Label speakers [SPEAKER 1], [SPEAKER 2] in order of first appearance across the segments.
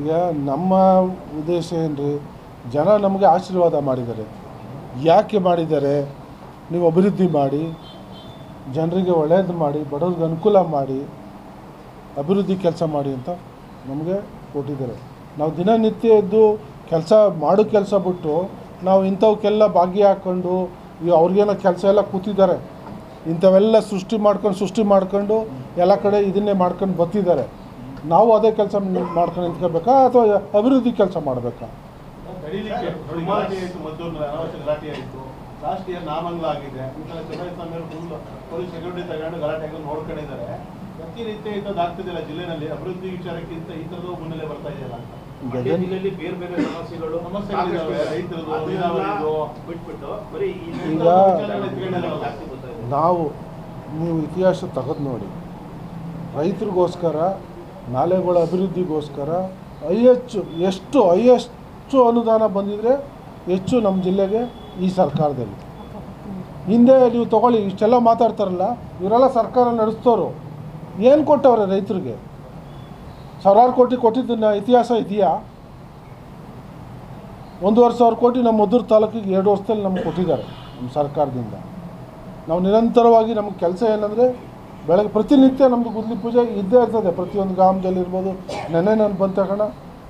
[SPEAKER 1] ಈಗ ನಮ್ಮ ಉದ್ದೇಶ ಏನ್ರಿ, ಜನ ನಮಗೆ ಆಶೀರ್ವಾದ ಮಾಡಿದ್ದಾರೆ. ಯಾಕೆ ಮಾಡಿದ್ದಾರೆ? ನೀವು ಅಭಿವೃದ್ಧಿ ಮಾಡಿ, ಜನರಿಗೆ ಒಳ್ಳೆಯದು ಮಾಡಿ, ಬಡವ್ರಿಗೆ ಅನುಕೂಲ ಮಾಡಿ, ಅಭಿವೃದ್ಧಿ ಕೆಲಸ ಮಾಡಿ ಅಂತ ನಮಗೆ ಕೊಟ್ಟಿದ್ದಾರೆ. ನಾವು ದಿನನಿತ್ಯ ಇದ್ದು ಕೆಲಸ ಮಾಡೋ ಕೆಲಸ ಬಿಟ್ಟು, ನಾವು ಇಂಥವಕ್ಕೆಲ್ಲ ಭಾಗ್ಯ ಹಾಕ್ಕೊಂಡು ಈಗ ಅವ್ರಿಗೇನೋ ಕೆಲಸ ಎಲ್ಲ ಕೂತಿದ್ದಾರೆ. ಇಂಥವೆಲ್ಲ ಸೃಷ್ಟಿ ಮಾಡ್ಕೊಂಡು ಸೃಷ್ಟಿ ಮಾಡ್ಕೊಂಡು ಎಲ್ಲ ಕಡೆ ಇದನ್ನೇ ಮಾಡ್ಕೊಂಡು ಬರ್ತಿದ್ದಾರೆ. ನಾವು ಅದೇ ಕೆಲಸ ಮಾಡ್ಕೊಂಡು ನಿಂತ್ಕೋಬೇಕಾ ಅಥವಾ ಅಭಿವೃದ್ಧಿ ಕೆಲಸ ಮಾಡಬೇಕಾ?
[SPEAKER 2] ಲಾಸ್ಟ್ ಇಯರ್ ನಾಮಂಗಲ ಆಗಿದೆ. ಪೊಲೀಸ್ ಸೆಕ್ಯೂರಿಟಿ ತಗೊಂಡು ಗಲಾಟೆಗಳು ನೋಡ್ಕೊಂಡಿದ್ದಾರೆ. ಪ್ರತಿನಿತ್ಯ ಇಂಥದ್ದು ಆಗ್ತಿದೆಯಲ್ಲ ಜಿಲ್ಲೆನಲ್ಲಿ ಅಭಿವೃದ್ಧಿ ವಿಚಾರಕ್ಕಿಂತ ಈ ಥರದ್ದು ಮುನ್ನೆಲೆ ಬರ್ತಾ ಇದೆಯಲ್ಲ
[SPEAKER 3] ಜಿಲ್ಲೆಯಲ್ಲಿ ಬೇರೆ ಬೇರೆ ಸಮಸ್ಯೆಗಳು
[SPEAKER 2] ಸಮಸ್ಯೆಗಳಿದಾವೆ,
[SPEAKER 3] ಸಾಕಷ್ಟಿದೆ.
[SPEAKER 2] ರೈತರದ್ದು, ನೀರಾವರಿದು.
[SPEAKER 3] ಬಿಟ್ಬಿಟ್ಟು ಬರೀ
[SPEAKER 1] ಈಗ. ನಾವು ನೀವು ಇತಿಹಾಸ ತೆಗೆದು ನೋಡಿ. ರೈತರಿಗೋಸ್ಕರ, ನಾಲೆಗಳ ಅಭಿವೃದ್ಧಿಗೋಸ್ಕರ ಹೆಚ್ಚು ಎಷ್ಟು ಹೈಯೆಸ್ಟು ಅನುದಾನ ಬಂದಿದ್ರೆ ಹೆಚ್ಚು ನಮ್ಮ ಜಿಲ್ಲೆಗೆ ಈ ಸರ್ಕಾರದಲ್ಲಿ. ಹಿಂದೆ ನೀವು ತಗೊಳ್ಳಿ, ಇಷ್ಟೆಲ್ಲ ಮಾತಾಡ್ತಾರಲ್ಲ, ಇವರೆಲ್ಲ ಸರ್ಕಾರ ನಡೆಸ್ತೋರು ಏನು ಕೊಟ್ಟವ್ರೆ ರೈತರಿಗೆ? ಸಾವಿರಾರು ಕೋಟಿ ಕೊಟ್ಟಿದ್ದನ್ನ ಇತಿಹಾಸ ಇದೆಯಾ? ಒಂದೂವರೆ ಸಾವಿರ ಕೋಟಿ ನಮ್ಮ ಮದ್ದೂರು ತಾಲೂಕಿಗೆ ಎರಡು ವರ್ಷದಲ್ಲಿ ನಮ್ಗೆ ಕೊಟ್ಟಿದ್ದಾರೆ, ನಮ್ಮ ಸರ್ಕಾರದಿಂದ. ನಾವು ನಿರಂತರವಾಗಿ ನಮ್ಗೆ ಕೆಲಸ ಏನಂದರೆ ಬೆಳಗ್ಗೆ ಪ್ರತಿನಿತ್ಯ ನಮ್ಮದು ಗುದ್ಲಿ ಪೂಜೆ ಇದ್ದೇ ಇರ್ತದೆ. ಪ್ರತಿಯೊಂದು ಗ್ರಾಮದಲ್ಲಿ ಇರ್ಬೋದು. ನೆನ್ನೆ ನಾನು ಬಂದ ತಕ್ಷಣ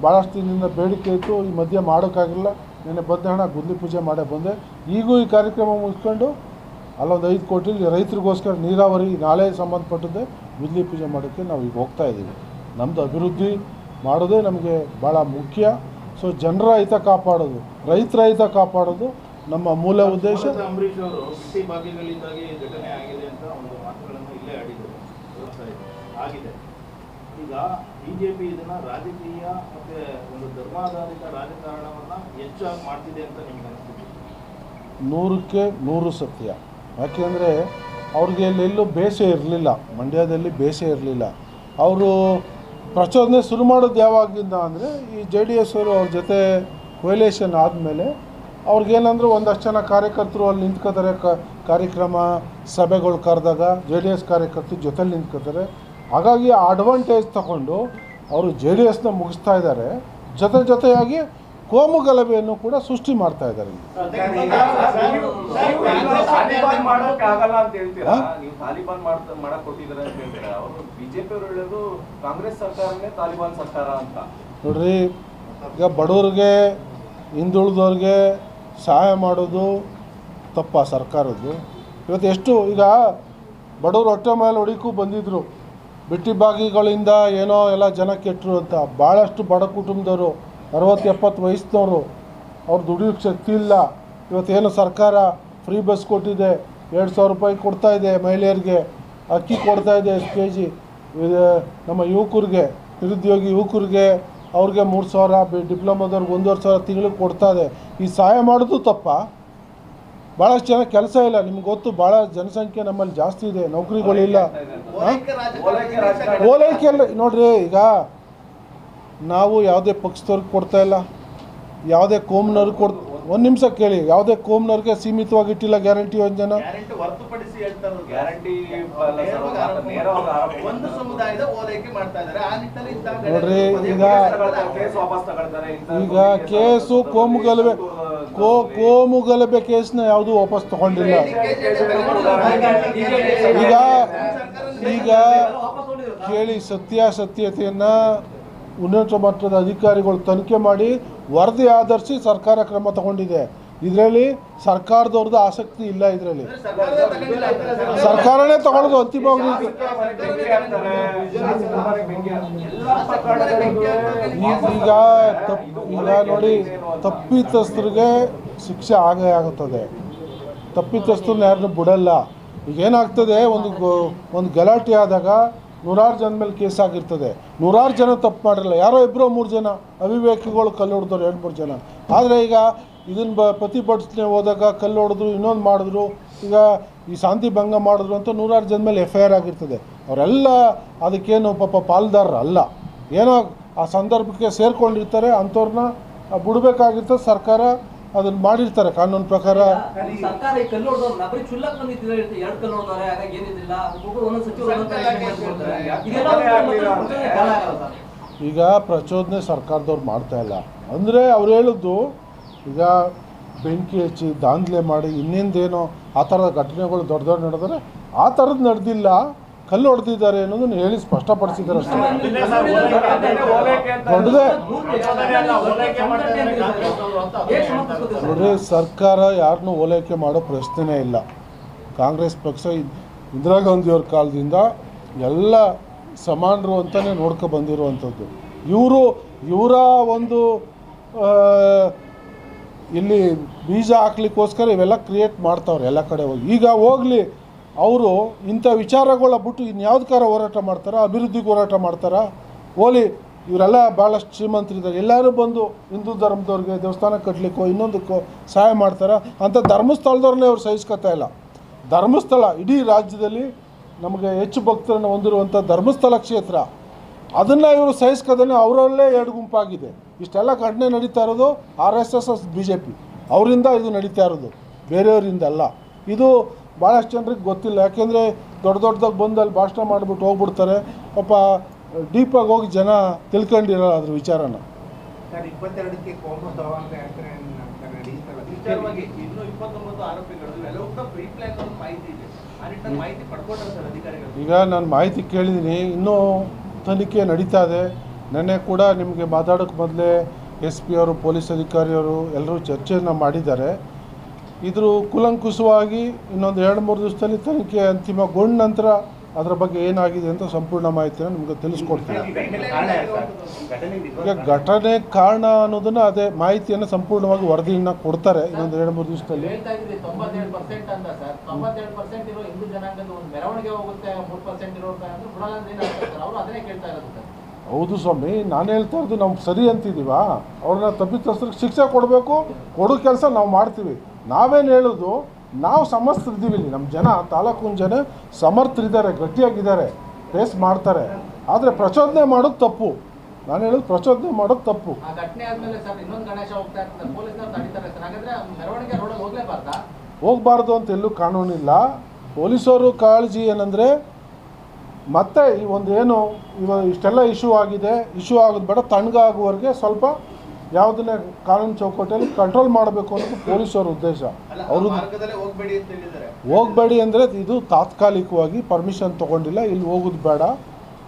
[SPEAKER 1] ಭಾಳಷ್ಟು ದಿನದಿಂದ ಬೇಡಿಕೆ ಇತ್ತು ಈ ಮಧ್ಯೆ ಮಾಡೋಕ್ಕಾಗಿಲ್ಲ. ನೆನ್ನೆ ಬಂದ ತಕ್ಷಣ ಗುದ್ಲಿ ಪೂಜೆ ಮಾಡೇ ಬಂದೆ. ಈಗೂ ಈ ಕಾರ್ಯಕ್ರಮ ಮುಗಿಸ್ಕೊಂಡು ಅಲ್ಲೊಂದು ಐದು ಕೋಟಿ ರೈತರಿಗೋಸ್ಕರ ನೀರಾವರಿ ನಾಳೆ ಸಂಬಂಧಪಟ್ಟದ್ದೇ ಗುದ್ಲಿ ಪೂಜೆ ಮಾಡೋಕ್ಕೆ ನಾವು ಈಗ ಹೋಗ್ತಾ ಇದ್ದೀವಿ. ನಮ್ಮದು ಅಭಿವೃದ್ಧಿ ಮಾಡೋದೇ ನಮಗೆ ಭಾಳ ಮುಖ್ಯ. ಸೊ ಜನರ ಹಿತ ಕಾಪಾಡೋದು, ರೈತರ ಹಿತ ಕಾಪಾಡೋದು ನಮ್ಮ ಮೂಲ ಉದ್ದೇಶ.
[SPEAKER 3] ಆಗಿದೆ. ಈಗ ಬಿಜೆಪಿ ಇದನ್ನ ರಾಜಕೀಯ ಮತ್ತೆ ಒಂದು ಧರ್ಮಾಧಾರಿತ ರಾಜಕಾರಣವನ್ನ ಹೆಚ್ಚಾಗಿ ಮಾಡ್ತಿದೆ ಅಂತ ನಿಮ್ಗೆ ಅನಿಸ್ತಿದೆ?
[SPEAKER 1] ನೂರಕ್ಕೆ ನೂರು ಸತ್ಯ. ಯಾಕೆಂದರೆ ಅವ್ರಿಗೆ ಎಲ್ಲೆಲ್ಲೂ ಬೇಸೆ ಇರಲಿಲ್ಲ. ಮಂಡ್ಯದಲ್ಲಿ ಬೇಸೆ ಇರಲಿಲ್ಲ. ಅವರು ಪ್ರಚೋದನೆ ಶುರು ಮಾಡೋದು ಯಾವಾಗಿಂದ ಅಂದರೆ ಈ ಜೆ ಡಿ ಎಸ್ ಅವರು ಅವ್ರ ಜೊತೆ ಕೊಯ್ಲೇಷನ್ ಆದಮೇಲೆ ಅವ್ರಿಗೇನಂದ್ರೆ ಒಂದಷ್ಟು ಜನ ಕಾರ್ಯಕರ್ತರು ಅಲ್ಲಿ ನಿಂತ್ಕೋತಾರೆ. ಕ ಕಾರ್ಯಕ್ರಮ ಸಭೆಗಳು ಕರೆದಾಗ ಜೆ ಡಿ ಎಸ್ ಕಾರ್ಯಕರ್ತರು ಜೊತೆಲಿ ನಿಂತ್ಕೋತಾರೆ. ಹಾಗಾಗಿ ಅಡ್ವಾಂಟೇಜ್ ತಗೊಂಡು ಅವರು ಜೆ ಡಿ ಎಸ್ನ ಮುಗಿಸ್ತಾ ಇದ್ದಾರೆ. ಜೊತೆ ಜೊತೆಯಾಗಿ ಕೋಮು ಗಲಭೆಯನ್ನು ಕೂಡ ಸೃಷ್ಟಿ ಮಾಡ್ತಾ ಇದ್ದಾರೆ. ನೋಡ್ರಿ ಈಗ ಬಡವ್ರಿಗೆ ಹಿಂದುಳಿದವ್ರಿಗೆ ಸಹಾಯ ಮಾಡೋದು ತಪ್ಪ ಸರ್ಕಾರದ್ದು. ಇವತ್ತು ಎಷ್ಟು ಈಗ ಬಡವರು ಹೊಟ್ಟೆ ಮೇಲೆ ಹೊಡಿಕೂ ಬಂದಿದ್ದರು ಬಿಟ್ಟಿ ಬಾಗಿಗಳಿಂದ ಏನೋ ಎಲ್ಲ ಜನ ಕೆಟ್ಟರು ಅಂತ. ಭಾಳಷ್ಟು ಬಡ ಕುಟುಂಬದವರು ಅರವತ್ತು ಎಪ್ಪತ್ತು ವಯಸ್ಸಿನವರು, ಅವ್ರು ದುಡಿಯೋಕ್ಕೆ ಶಕ್ತಿ ಇಲ್ಲ. ಇವತ್ತೇನು ಸರ್ಕಾರ ಫ್ರೀ ಬಸ್ ಕೊಟ್ಟಿದೆ, ಎರಡು ಸಾವಿರ ರೂಪಾಯಿ ಕೊಡ್ತಾ ಇದೆ ಮಹಿಳೆಯರಿಗೆ, ಅಕ್ಕಿ ಕೊಡ್ತಾ ಇದೆ ಕೆ ಜಿ. ನಮ್ಮ ಯುವಕರಿಗೆ, ನಿರುದ್ಯೋಗಿ ಯುವಕರಿಗೆ ಅವ್ರಿಗೆ ಮೂರು ಸಾವಿರ ಬಿ ಡಿಪ್ಲೊಮಾದವ್ರಿಗೆ ಒಂದೂವರೆ ಸಾವಿರ ತಿಂಗಳಿಗೆ ಕೊಡ್ತಾ ಇದೆ. ಈ ಸಹಾಯ ಮಾಡೋದು ತಪ್ಪ. ಭಾಳಷ್ಟು ಜನ ಕೆಲಸ ಇಲ್ಲ. ನಿಮ್ಗೆ ಗೊತ್ತು ಭಾಳ ಜನಸಂಖ್ಯೆ ನಮ್ಮಲ್ಲಿ ಜಾಸ್ತಿ ಇದೆ. ನೌಕರಿಗಳಿಲ್ಲ
[SPEAKER 4] ಓಲೈಕೆ ಅಲ್ಲ
[SPEAKER 1] ಓಲೈಕೆ ಎಲ್ಲ ನೋಡ್ರಿ ಈಗ ನಾವು ಯಾವುದೇ ಪಕ್ಷದವ್ರಿಗೆ ಕೊಡ್ತಾ ಇಲ್ಲ. ಯಾವುದೇ ಕೋಮ್ನವ್ರಿಗೆ ಕೊಡ್ ಒಂದು ನಿಮಿಷ ಕೇಳಿ ಯಾವುದೇ ಕೋಮ್ನವ್ರಿಗೆ ಸೀಮಿತವಾಗಿ ಇಟ್ಟಿಲ್ಲ ಗ್ಯಾರಂಟಿ ಯೋಜನೆ? ನೋಡ್ರಿ, ಈಗ- ಈಗ ಕೇಸು
[SPEAKER 4] ಕೋಮುಗಲಭೆ
[SPEAKER 1] ಕೋಮು ಗಲಭೆ ಕೋ ಕೋಮು ಗಲಭೆ ಕೇಸ್ನ ಯಾವುದು ವಾಪಸ್ ತಗೊಂಡಿಲ್ಲ. ಈಗ ಈಗ ಕೇಳಿ ಸತ್ಯಾಸತ್ಯತೆಯನ್ನು ಉನ್ನತ ಮಟ್ಟದ ಅಧಿಕಾರಿಗಳು ತನಿಖೆ ಮಾಡಿ ವರದಿ ಆಧರಿಸಿ ಸರ್ಕಾರ ಕ್ರಮ ತಗೊಂಡಿದೆ. ಇದರಲ್ಲಿ ಸರ್ಕಾರದವ್ರದ್ದು ಆಸಕ್ತಿ ಇಲ್ಲ ಇದರಲ್ಲಿ. ಸರ್ಕಾರನೇ ತಗೊಳ್ಳೋದು ಅಂತಿಮವಾಗಿ ಈಗ ತಪ್ ಈಗ ನೋಡಿ, ತಪ್ಪಿತಸ್ಥರಿಗೆ ಶಿಕ್ಷೆ ಆಗೇ ಆಗುತ್ತದೆ. ತಪ್ಪಿತಸ್ಥರನ್ನ ಯಾರನ್ನೂ ಬಿಡಲ್ಲ. ಈಗ ಏನಾಗ್ತದೆ ಒಂದು ಒಂದು ಗಲಾಟೆ ಆದಾಗ ನೂರಾರು ಜನ ಮೇಲೆ ಕೇಸ್ ಆಗಿರ್ತದೆ. ನೂರಾರು ಜನ ತಪ್ಪು ಮಾಡಿರಲ್ಲ. ಯಾರೋ ಇಬ್ಬರೋ ಮೂರು ಜನ ಅವಿವೇಕಿಗಳು ಕಲ್ಲು ಹೊಡೆದವ್ರು ಎರಡು ಮೂರು ಜನ. ಆದರೆ ಈಗ ಇದನ್ನು ಬ ಪ್ರತಿಭಟನೆ ಹೋದಾಗ ಕಲ್ಲು ಹೊಡೆದ್ರು, ಇನ್ನೊಂದು ಮಾಡಿದ್ರು, ಈಗ ಈ ಶಾಂತಿ ಭಂಗ ಮಾಡಿದ್ರು ಅಂತ ನೂರಾರು ಜನ ಮೇಲೆ ಎಫ್ ಐ ಆರ್ ಆಗಿರ್ತದೆ. ಅವರೆಲ್ಲ ಅದಕ್ಕೇನು ಪಾಪ ಪಾಲ್ದಾರರು ಅಲ್ಲ. ಏನೋ ಆ ಸಂದರ್ಭಕ್ಕೆ ಸೇರಿಕೊಂಡಿರ್ತಾರೆ, ಅಂಥವ್ರನ್ನ ಬಿಡಬೇಕಾಗಿರ್ತದೆ ಸರ್ಕಾರ. ಅದನ್ನು ಮಾಡಿರ್ತಾರೆ ಕಾನೂನು ಪ್ರಕಾರ. ಈಗ ಪ್ರಚೋದನೆ ಸರ್ಕಾರದವ್ರು ಮಾಡ್ತಾ ಇಲ್ಲ. ಅಂದರೆ ಅವ್ರು ಹೇಳಿದ್ದು ಈಗ ಬೆಂಕಿ ಹಚ್ಚಿ ದಾಂಧಲೆ ಮಾಡಿ ಇನ್ನಿಂದೇನೋ ಆ ಥರದ ಘಟನೆಗಳು ದೊಡ್ಡ ದೊಡ್ಡ ನಡೆದರೆ ಆ ಥರದ್ದು ನಡೆದಿಲ್ಲ. ಕಲ್ಲು ಹೊಡೆದಿದ್ದಾರೆ ಅನ್ನೋದನ್ನು ಹೇಳಿ ಸ್ಪಷ್ಟಪಡಿಸಿದ್ದಾರೆ ಅಷ್ಟೇ. ದೊಡ್ಡದೇ ನೋಡ್ರಿ ಸರ್ಕಾರ ಯಾರನ್ನೂ ಓಲೈಕೆ ಮಾಡೋ ಪ್ರಶ್ನೆನೇ ಇಲ್ಲ. ಕಾಂಗ್ರೆಸ್ ಪಕ್ಷ ಇಂದಿರಾ ಗಾಂಧಿಯವ್ರ ಕಾಲದಿಂದ ಎಲ್ಲ ಸಮಾನರು ಅಂತಲೇ ನೋಡ್ಕೊ ಬಂದಿರುವಂಥದ್ದು. ಇವರು ಇವರ ಒಂದು ಇಲ್ಲಿ ಬೀಜ ಹಾಕ್ಲಿಕ್ಕೋಸ್ಕರ ಇವೆಲ್ಲ ಕ್ರಿಯೇಟ್ ಮಾಡ್ತಾವ್ರೆ ಎಲ್ಲ ಕಡೆ ಹೋಗಿ. ಈಗ ಹೋಗಲಿ ಅವರು ಇಂಥ ವಿಚಾರಗಳ ಬಿಟ್ಟು ಇನ್ಯಾವ್ದಕ್ಕಾರ ಹೋರಾಟ ಮಾಡ್ತಾರಾ, ಅಭಿವೃದ್ಧಿಗೆ ಹೋರಾಟ ಮಾಡ್ತಾರಾ? ಓಲಿ, ಇವರೆಲ್ಲ ಭಾಳಷ್ಟು ಶ್ರೀಮಂತರಿದ್ದಾರೆ. ಎಲ್ಲರೂ ಬಂದು ಹಿಂದೂ ಧರ್ಮದವ್ರಿಗೆ ದೇವಸ್ಥಾನ ಕಟ್ಟಲಿಕ್ಕೋ ಇನ್ನೊಂದಕ್ಕೋ ಸಹಾಯ ಮಾಡ್ತಾರೆ? ಅಂಥ ಧರ್ಮಸ್ಥಳದವ್ರನ್ನೇ ಅವ್ರು ಸಹಿಸ್ಕೊತಾ ಇಲ್ಲ. ಧರ್ಮಸ್ಥಳ, ಇಡೀ ರಾಜ್ಯದಲ್ಲಿ ನಮಗೆ ಹೆಚ್ಚು ಭಕ್ತರನ್ನು ಹೊಂದಿರುವಂಥ ಧರ್ಮಸ್ಥಳ ಕ್ಷೇತ್ರ, ಅದನ್ನು ಇವರು ಸಹಿಸ್ಕೋದೇ ಅವರಲ್ಲೇ ಎರಡು ಗುಂಪಾಗಿದೆ. ಇಷ್ಟೆಲ್ಲ ಘಟನೆ ನಡೀತಾ ಇರೋದು R S S S B J P. ಅವರಿಂದ ಇದು ನಡೀತಾ ಇರೋದು. ಬೇರೆಯವರಿಂದ ಅಲ್ಲ. ಇದು ಭಾಳಷ್ಟು ಜನರಿಗೆ ಗೊತ್ತಿಲ್ಲ. ಯಾಕೆಂದರೆ ದೊಡ್ಡ ದೊಡ್ಡದಾಗಿ ಬಂದು ಅಲ್ಲಿ ಭಾಷಣ ಮಾಡಿಬಿಟ್ಟು ಹೋಗ್ಬಿಡ್ತಾರೆ. ಪಾಪ ಡೀಪಾಗಿ ಹೋಗಿ ಜನ ತಿಳ್ಕೊಂಡಿರಲ್ಲ ಅದ್ರ ವಿಚಾರನ. ಈಗ ನಾನು ಮಾಹಿತಿ ಕೇಳಿದ್ದೀನಿ ಇನ್ನೂ ತನಿಖೆ ನಡೀತಾ ಇದೆ. ನೆನ್ನೆ ಕೂಡ ನಿಮಗೆ ಮಾತಾಡೋಕ್ಕೆ ಮೊದಲೇ ಎಸ್ ಪಿ ಅವರು ಪೊಲೀಸ್ ಅಧಿಕಾರಿಯವರು ಎಲ್ಲರೂ ಚರ್ಚೆಯನ್ನು ಮಾಡಿದ್ದಾರೆ. ಇದ್ರ ಕುಲಂಕುಷವಾಗಿ ಇನ್ನೊಂದು ಎರಡು ಮೂರು ದಿವಸದಲ್ಲಿ ತನಿಖೆ ಅಂತಿಮಗೊಂಡ ನಂತರ ಅದರ ಬಗ್ಗೆ ಏನಾಗಿದೆ ಅಂತ ಸಂಪೂರ್ಣ ಮಾಹಿತಿಯನ್ನು ನಿಮಗೆ ತಿಳಿಸ್ಕೊಡ್ತೀನಿ. ಈಗ ಘಟನೆ ಕಾರಣ ಅನ್ನೋದನ್ನು ಅದೇ ಮಾಹಿತಿಯನ್ನು ಸಂಪೂರ್ಣವಾಗಿ ವರದಿಯನ್ನು ಕೊಡ್ತಾರೆ ಇನ್ನೊಂದು ಎರಡು ಮೂರು ದಿವಸದಲ್ಲಿ.
[SPEAKER 5] ಹೌದು
[SPEAKER 1] ಸ್ವಾಮಿ ನಾನು ಹೇಳ್ತಾ ಇರೋದು ನಾವು ಸರಿ ಅಂತಿದ್ದೀವ? ಅವ್ರನ್ನ ತಪ್ಪಿತಸ್ಥರಿಗೆ ಶಿಕ್ಷೆ ಕೊಡಬೇಕು ಕೊಡೋ ಕೆಲಸ ನಾವು ಮಾಡ್ತೀವಿ. ನಾವೇನು ಹೇಳೋದು? ನಾವು ಸಮರ್ಥರಿದ್ದೀವಿ ಇಲ್ಲಿ. ನಮ್ಮ ಜನ ತಾಲೂಕಿನ ಜನ ಸಮರ್ಥರಿದ್ದಾರೆ ಗಟ್ಟಿಯಾಗಿದ್ದಾರೆ ಫೇಸ್ ಮಾಡ್ತಾರೆ. ಆದರೆ ಪ್ರಚೋದನೆ ಮಾಡೋದು ತಪ್ಪು. ನಾನು ಹೇಳೋದು ಪ್ರಚೋದನೆ ಮಾಡೋದು ತಪ್ಪು. ಹೋಗಬಾರ್ದು ಅಂತ ಎಲ್ಲೂ ಕಾನೂನಿಲ್ಲ. ಪೊಲೀಸರು ಕಾಳಜಿ ಏನಂದರೆ ಮತ್ತೆ ಈ ಒಂದು ಏನು ಇವಾಗ ಇಷ್ಟೆಲ್ಲ ಇಶ್ಯೂ ಆಗಿದೆ ಇಶ್ಯೂ ಆಗೋದು ಬೇಡ ತಣ್ಣಗಾಗುವವರೆಗೆ ಸ್ವಲ್ಪ ಯಾವುದನ್ನೇ ಕಾನೂನು ಚೌಕಟ್ಟಲ್ಲಿ ಕಂಟ್ರೋಲ್ ಮಾಡಬೇಕು ಅನ್ನೋದು ಪೊಲೀಸರ ಉದ್ದೇಶ. ಅವರು
[SPEAKER 3] ಹೋಗ್ಬೇಡಿ
[SPEAKER 1] ಅಂದರೆ ಇದು ತಾತ್ಕಾಲಿಕವಾಗಿ ಪರ್ಮಿಷನ್ ತೊಗೊಂಡಿಲ್ಲ ಇಲ್ಲಿ ಹೋಗೋದು ಬೇಡ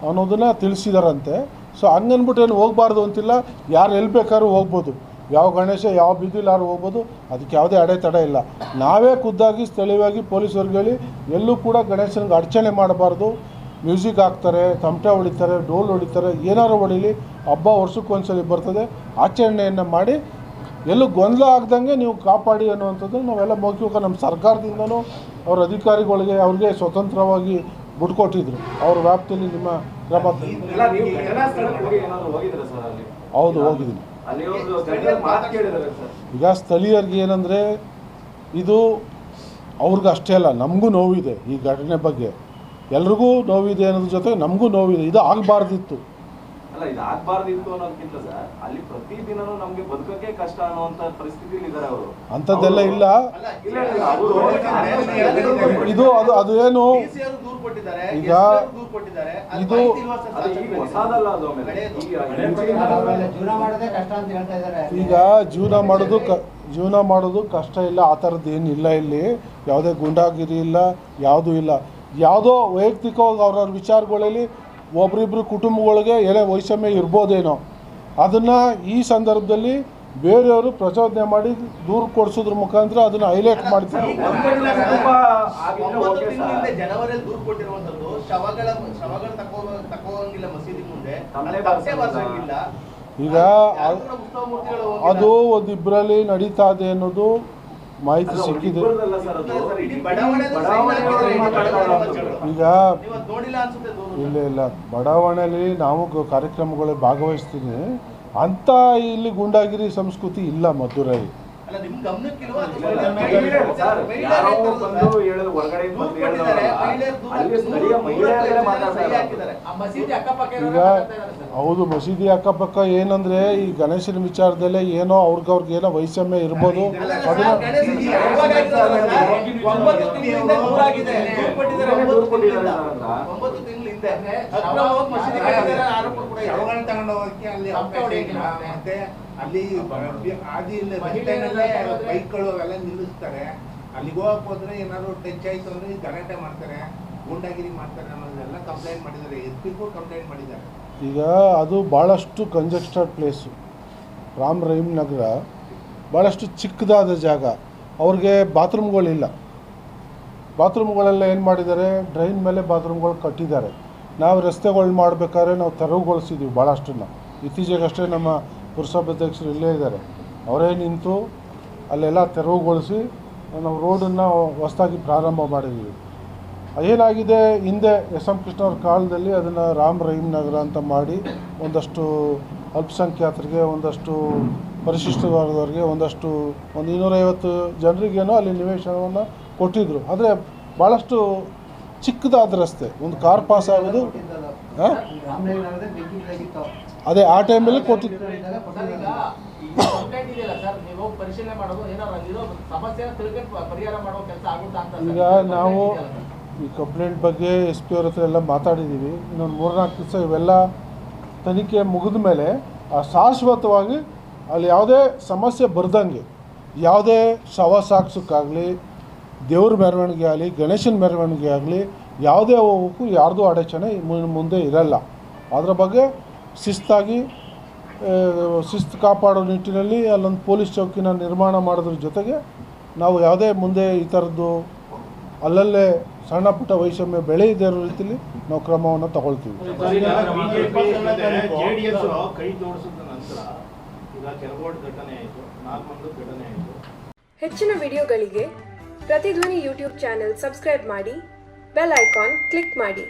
[SPEAKER 1] ಅನ್ನೋದನ್ನ ತಿಳಿಸಿದಾರಂತೆ. ಸೊ ಹಂಗನ್ಬಿಟ್ಟು ಏನು ಹೋಗ್ಬಾರ್ದು ಅಂತಿಲ್ಲ ಯಾರು ಎಲ್ಲಿ ಬೇಕಾದ್ರೂ ಹೋಗ್ಬೋದು. ಯಾವ ಗಣೇಶ ಯಾವ ಬೀದಿಲಿ ಯಾರು ಹೋಗ್ಬೋದು ಅದಕ್ಕೆ ಯಾವುದೇ ಅಡೆತಡೆ ಇಲ್ಲ. ನಾವೇ ಖುದ್ದಾಗಿ ಸ್ಥಳೀಯವಾಗಿ ಪೊಲೀಸರಿಗೆ ಹೇಳಿ ಎಲ್ಲೂ ಕೂಡ ಗಣೇಶನಿಗೆ ಅಡಚಣೆ ಮಾಡಬಾರ್ದು. ಮ್ಯೂಸಿಕ್ ಹಾಕ್ತಾರೆ ತಮಟೆ ಹೊಡಿತಾರೆ ಡೋಲ್ ಹೊಡಿತಾರೆ ಏನಾರು ಹೊಡೀಲಿ ಹಬ್ಬ ವರ್ಷಕ್ಕೆ ಒಂದ್ಸಲಿ ಬರ್ತದೆ ಆಚರಣೆಯನ್ನು ಮಾಡಿ ಎಲ್ಲೂ ಗೊಂದಲ ಆಗ್ದಂಗೆ ನೀವು ಕಾಪಾಡಿ ಅನ್ನುವಂಥದ್ದು ನಾವೆಲ್ಲ ಮೌಖಿಕ ನಮ್ಮ ಸರ್ಕಾರದಿಂದನೂ ಅವ್ರ ಅಧಿಕಾರಿಗಳಿಗೆ ಅವ್ರಿಗೆ ಸ್ವತಂತ್ರವಾಗಿ ಬಿಟ್ಕೊಟ್ಟಿದ್ರು ಅವ್ರ ವ್ಯಾಪ್ತಿಯಲ್ಲಿ ನಿಮ್ಮ ಗ್ರಾಮ
[SPEAKER 4] ಅಲ್ಲಿ?
[SPEAKER 1] ಹೌದು ಹೋಗಿದ್ದೀನಿ. ಈಗ ಸ್ಥಳೀಯರಿಗೆ ಏನಂದರೆ ಇದು ಅವ್ರಿಗಷ್ಟೇ ಅಲ್ಲ ನಮಗೂ ನೋವಿದೆ ಈ ಘಟನೆ ಬಗ್ಗೆ. ಎಲ್ರಿಗೂ ನೋವಿದೆ ಅನ್ನೋದ್ರ ಜೊತೆ ನಮಗೂ ನೋವಿದೆ. ಇದು ಆಗಬಾರ್ದಿತ್ತು.
[SPEAKER 4] ಅಲ್ಲ ಇದು ಆಗಬಾರ್ದಿತ್ತು ಅನ್ನೋದಕ್ಕಿಂತ ಸರ್ ಅಲ್ಲಿ ಪ್ರತಿದಿನನೂ ನಮಗೆ ಬದುಕಕ್ಕೆ ಕಷ್ಟ ಅನ್ನುವಂತ ಪರಿಸ್ಥಿತಿಯಲ್ಲಿ ಇದ್ದಾರೆ ಅವರು.
[SPEAKER 1] ಅಂಥದ್ದೆಲ್ಲ ಇಲ್ಲ.
[SPEAKER 4] ಇಲ್ಲ ಇಲ್ಲ, ಅವರು
[SPEAKER 1] ಇದು ಅದು ಅದು ಏನು? ಈಗ
[SPEAKER 3] SPR ಕೊಟ್ಟಿದ್ದಾರೆ ಅದು
[SPEAKER 1] ಇದು-
[SPEAKER 3] ಸರ್?
[SPEAKER 4] ಅದು ಈಗ
[SPEAKER 6] ಜೀವನ ಮಾಡೋದೇ ಕಷ್ಟ ಅಂತ ಹೇಳ್ತಾ ಇದ್ದಾರೆ.
[SPEAKER 1] ಈಗ ಜೀವನ ಮಾಡೋದು ಕ ಜೀವನ ಮಾಡೋದು ಕಷ್ಟ ಇಲ್ಲ ಆ ಥರದ್ದು ಏನಿಲ್ಲ ಇಲ್ಲಿ. ಯಾವುದೇ ಗುಂಡಾಗಿರಿ ಇಲ್ಲ ಯಾವುದೂ ಇಲ್ಲ. ಯಾವುದೋ ವೈಯಕ್ತಿಕವಾಗಿ ಅವ್ರವ್ರ ವಿಚಾರಗಳಲ್ಲಿ ಒಬ್ರಿಬ್ರು ಕುಟುಂಬಗಳಿಗೆ ಎಲೆ ವೈಷಮ್ಯ ಇರ್ಬೋದೇನೋ. ಅದನ್ನು ಈ ಸಂದರ್ಭದಲ್ಲಿ ಬೇರೆಯವರು ಪ್ರಚೋದನೆ ಮಾಡಿ ದೂರು ಕೊಡಿಸೋದ್ರ ಮುಖಾಂತರ ಅದನ್ನು ಹೈಲೈಟ್
[SPEAKER 3] ಮಾಡ್ತೀವಿ.
[SPEAKER 1] ಈಗ
[SPEAKER 3] ಯಾರು ಉತ್ಸವ ಮೂರ್ತಿಗಳು
[SPEAKER 1] ಅದು ಒಂದಿಬ್ಬರಲ್ಲಿ ನಡೀತಾ ಇದೆ ಅನ್ನೋದು ಮಾಹಿತಿ ಸಿಕ್ಕಿದೆ. ಈಗ ಇಲ್ಲ ಇಲ್ಲ. ಬಡಾವಣೆಯಲ್ಲಿ ನಾವು ಕಾರ್ಯಕ್ರಮಗಳು ಕಾರ್ಯಕ್ರಮಗಳಲ್ಲಿ ಭಾಗವಹಿಸ್ತೀನಿ. ಅಂಥ ಇಲ್ಲಿ ಗುಂಡಾಗಿರಿ ಸಂಸ್ಕೃತಿ ಇಲ್ಲ
[SPEAKER 5] ಮಧುರೈ.
[SPEAKER 1] ಈಗ ಹೌದು ಮಸೀದಿ ಅಕ್ಕಪಕ್ಕ ಏನಂದ್ರೆ ಈ ಗಣೇಶನ ವಿಚಾರದಲ್ಲೇ ಏನೋ ಅವ್ರಿಗವ್ರಿಗೆ ಏನೋ ವೈಷಮ್ಯ ಇರ್ಬೋದು.
[SPEAKER 6] ಅಲ್ಲ,
[SPEAKER 7] ಆದಿಯಲ್ಲಿ ಬೈಕ್ಗಳು ಅವೆಲ್ಲ ನಿಲ್ಲಿಸ್ತಾರೆ. ಅಲ್ಲಿಗೆ ಹೋಗಕ್ ಹೋದ್ರೆ ಏನಾದ್ರು ಟಚ್ ಆಯ್ತು ಅಂದ್ರೆ ಗಲಾಟೆ ಮಾಡ್ತಾರೆ. ಗೂಂಡಾಗಿರಿ ಮಾಡ್ತಾರೆ ಅನ್ನೋದೆಲ್ಲ ಕಂಪ್ಲೇಂಟ್ ಮಾಡಿದ್ದಾರೆ ಕಂಪ್ಲೇಂಟ್ ಮಾಡಿದ್ದಾರೆ.
[SPEAKER 1] ಈಗ ಅದು ಭಾಳಷ್ಟು ಕಂಜೆಸ್ಟೆಡ್ ಪ್ಲೇಸು ರಾಮ್ ರಹೀಮ್ ನಗರ ಭಾಳಷ್ಟು ಚಿಕ್ಕದಾದ ಜಾಗ. ಅವ್ರಿಗೆ ಬಾತ್ರೂಮ್ಗಳಿಲ್ಲ. ಬಾತ್ರೂಮ್ಗಳೆಲ್ಲ ಏನು ಮಾಡಿದ್ದಾರೆ? ಡ್ರೈನ್ ಮೇಲೆ ಬಾತ್ರೂಮ್ಗಳು ಕಟ್ಟಿದ್ದಾರೆ. ನಾವು ರಸ್ತೆಗಳು ಮಾಡಬೇಕಾದ್ರೆ ನಾವು ತೆರವುಗೊಳಿಸಿದ್ದೀವಿ ಭಾಳಷ್ಟನ್ನು ಇತ್ತೀಚೆಗಷ್ಟೇ ನಮ್ಮ ಪುರಸಭಾಧ್ಯಕ್ಷರು ಇಲ್ಲೇ ಇದ್ದಾರೆ. ಅವರೇ ನಿಂತು ಅಲ್ಲೆಲ್ಲ ತೆರವುಗೊಳಿಸಿ ನಾವು ರೋಡನ್ನು ಹೊಸದಾಗಿ ಪ್ರಾರಂಭ ಮಾಡಿದ್ದೀವಿ ಏನಾಗಿದೆ ಹಿಂದೆ ಎಸ್ ಎಂ ಕೃಷ್ಣವ್ರ ಕಾಲದಲ್ಲಿ ಅದನ್ನು ರಾಮ್ ರಹೀಮ್ ನಗರ ಅಂತ ಮಾಡಿ ಒಂದಷ್ಟು ಅಲ್ಪಸಂಖ್ಯಾತರಿಗೆ ಒಂದಷ್ಟು ಪರಿಶಿಷ್ಟ ವರ್ಗದವ್ರಿಗೆ ಒಂದಷ್ಟು ಒಂದು ಇನ್ನೂರೈವತ್ತು ಜನರಿಗೇನೋ ಅಲ್ಲಿ ನಿವೇಶನವನ್ನು ಕೊಟ್ಟಿದ್ದರು ಆದರೆ ಭಾಳಷ್ಟು ಚಿಕ್ಕದಾದ ರಸ್ತೆ ಒಂದು ಕಾರ್ ಪಾಸ್ ಆಗೋದು ಅದೇ ಆ ಟೈಮಲ್ಲಿ ಕೊಟ್ಟಿದ್ದು
[SPEAKER 5] ಈಗ ನೀವು
[SPEAKER 1] ಈ ಕಂಪ್ಲೇಂಟ್ ಬಗ್ಗೆ ಎಸ್ ಪಿ ಅವ್ರ ಹತ್ರ ಎಲ್ಲ ಮಾತಾಡಿದ್ದೀವಿ ಇನ್ನೊಂದು ಮೂರ್ನಾಲ್ಕು ದಿವಸ ಇವೆಲ್ಲ ತನಿಖೆ ಮುಗಿದ ಮೇಲೆ ಆ ಶಾಶ್ವತವಾಗಿ ಅಲ್ಲಿ ಯಾವುದೇ ಸಮಸ್ಯೆ ಬರ್ದಂಗೆ, ಯಾವುದೇ ಶವ ಸಾಕ್ಸೋಕ್ಕಾಗಲಿ, ದೇವ್ರ ಮೆರವಣಿಗೆ ಆಗಲಿ, ಗಣೇಶನ ಮೆರವಣಿಗೆ ಆಗಲಿ, ಯಾವುದೇ ಹೋಗೋಕ್ಕೂ ಯಾರ್ದೂ ಅಡಚಣೆ ಮುಂದೆ ಇರಲ್ಲ. ಅದರ ಬಗ್ಗೆ ಶಿಸ್ತಾಗಿ ಶಿಸ್ತು ಕಾಪಾಡೋ ನಿಟ್ಟಿನಲ್ಲಿ ಅಲ್ಲೊಂದು ಪೊಲೀಸ್ ಚೌಕಿನ ನಿರ್ಮಾಣ ಮಾಡೋದ್ರ ಜೊತೆಗೆ ನಾವು ಯಾವುದೇ ಮುಂದೆ ಈ ಥರದ್ದು ಅಲ್ಲಲ್ಲೇ ಸಣ್ಣ ಪುಟ್ಟ ವೈಷಮ್ಯ ಬೆಳೆಯದೇ ಇರೋ ರೀತಿಯಲ್ಲಿ ನಾವು ಕ್ರಮವನ್ನು ತಗೊಳ್ತೀವಿ.
[SPEAKER 8] ಹೆಚ್ಚಿನ ವಿಡಿಯೋಗಳಿಗೆ ಪ್ರತಿಧ್ವನಿ ಯೂಟ್ಯೂಬ್ ಚಾನೆಲ್ ಸಬ್ಸ್ಕ್ರೈಬ್ ಮಾಡಿ ಬೆಲ್ ಐಕಾನ್ ಕ್ಲಿಕ್ ಮಾಡಿ.